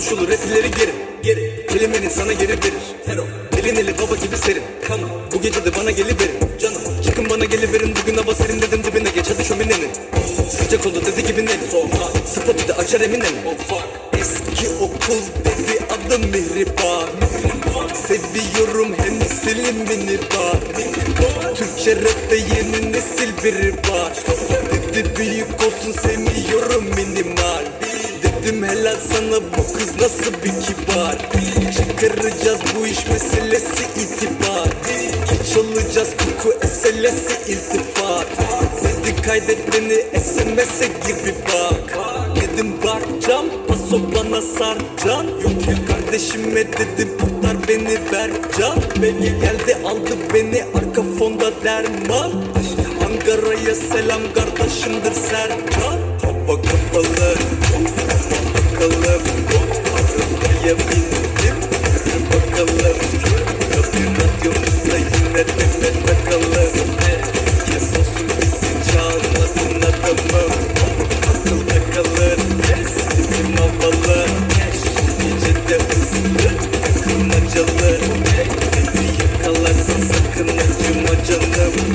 konuşulur hep ileri geri Geri kelimenin sana geri verir. Tero elin eli baba gibi serin. Kan bu gece de bana geliverin. Canım çıkın bana geliverin. Bugün hava serin dedim dibine geç hadi şöminenin Sıcak oldu dedi gibi ne Soğuk Spotu da açar eminem Oh fuck. Eski okul dedi adım Mihriban Seviyorum hem silimini var Türkçe rapte yeni nesil biri var. Dedi büyük olsun sevmiyorum minimal Dedim helal sana bu kız nasıl bir kibar? Çıkaracağız bu iş meselesi itibar. Geç olacağız koku eselesi iltifat. Dedi kaydet beni SMS'e gibi bak. Dedim bakcam paso bana sarcan. Yok ya kardeşime dedim tutar beni ver can Beni geldi aldı beni arka fonda derman. Ankara'ya selam kardeşimdir Sercan. Hava kapalı bakalım. Arabaya bindim Yürü bakalım. Kapı radyomuzda yine tepe takalım Kes olsun bizi çalmadın adamım Akılda kalır Bizim havalı. Gece de hızlı Yakılmacalı Beni yakalarsan sakın acıma canım